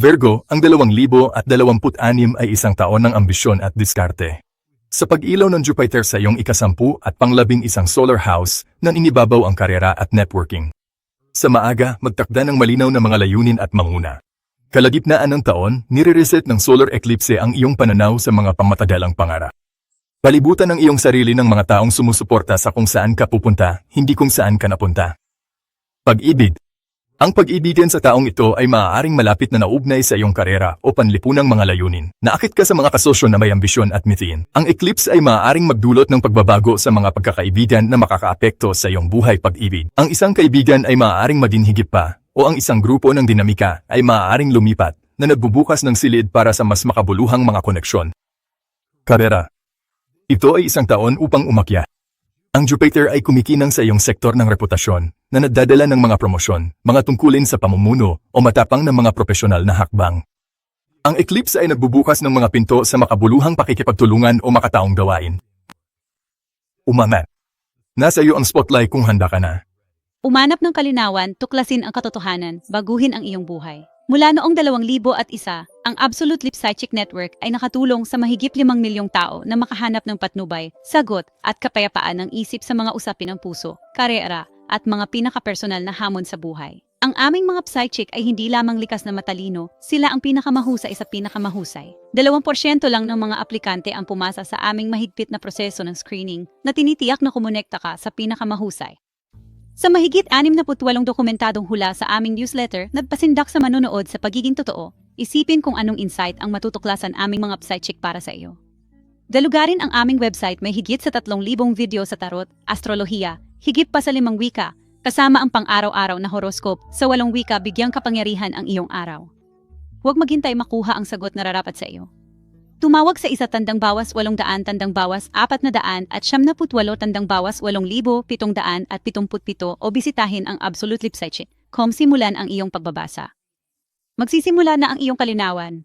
Virgo, ang 2026 ay isang taon ng ambisyon at diskarte. Sa pag-ilaw ng Jupiter sa iyong ikasampu at panglabing isang solar house, nan inibabaw ang karera at networking. Sa maaga, magtakda ng malinaw na mga layunin at manguna. Kalagitnaan ng taon, nire-reset ng solar eclipse ang iyong pananaw sa mga pamatagalang pangarap. Palibutan ng iyong sarili ng mga taong sumusuporta sa kung saan ka pupunta, hindi kung saan ka napunta. Pag-ibig Ang pag-ibigan sa taong ito ay maaaring malapit na naugnay sa iyong karera o panlipunang mga layunin. Naakit ka sa mga kasosyo na may ambisyon at mithiin. Ang eclipse ay maaaring magdulot ng pagbabago sa mga pagkakaibigan na makakaapekto sa iyong buhay pag-ibig. Ang isang kaibigan ay maaaring maging higit pa, o ang isang grupo ng dinamika ay maaaring lumipat na nagbubukas ng silid para sa mas makabuluhang mga koneksyon. Karera Ito ay isang taon upang umakyat. Ang Jupiter ay kumikinang sa iyong sektor ng reputasyon na nagdadala ng mga promosyon, mga tungkulin sa pamumuno o matapang ng mga profesional na hakbang. Ang eclipse ay nagbubukas ng mga pinto sa makabuluhang pakikipagtulungan o makataong gawain. Umama. Nasa iyo ang spotlight kung handa ka na. Umanap ng kalinawan, tuklasin ang katotohanan, baguhin ang iyong buhay. Mula noong 2001, ang Absolute Lip Psychic Network ay nakatulong sa mahigit 5 milyong tao na makahanap ng patnubay, sagot at kapayapaan ng isip sa mga usapin ng puso, karera at mga pinakapersonal na hamon sa buhay. Ang aming mga psychic ay hindi lamang likas na matalino, sila ang pinakamahusay sa pinakamahusay. 2% lang ng mga aplikante ang pumasa sa aming mahigpit na proseso ng screening na tinitiyak na kumonekta ka sa pinakamahusay. Sa mahigit 68 dokumentadong hula sa aming newsletter, nagpasindak sa manonood sa pagiging totoo, isipin kung anong insight ang matutuklasan aming mga psychic para sa iyo. Dalugarin ang aming website may higit sa 3,000 video sa tarot, astrolohiya, higit pa sa limang wika, kasama ang pang-araw-araw na horoscope sa walong wika bigyang kapangyarihan ang iyong araw. Huwag maghintay makuha ang sagot na rarapat sa iyo. Tumawag sa isa tandang bawas walong daan tandang bawas apat na daan at siyam na putwalo tandang bawas walong libo pitong daan at pitumput pito o bisitahin ang Absolute Lip Psychic. Com simulan ang iyong pagbabasa. Magsisimula na ang iyong kalinawan.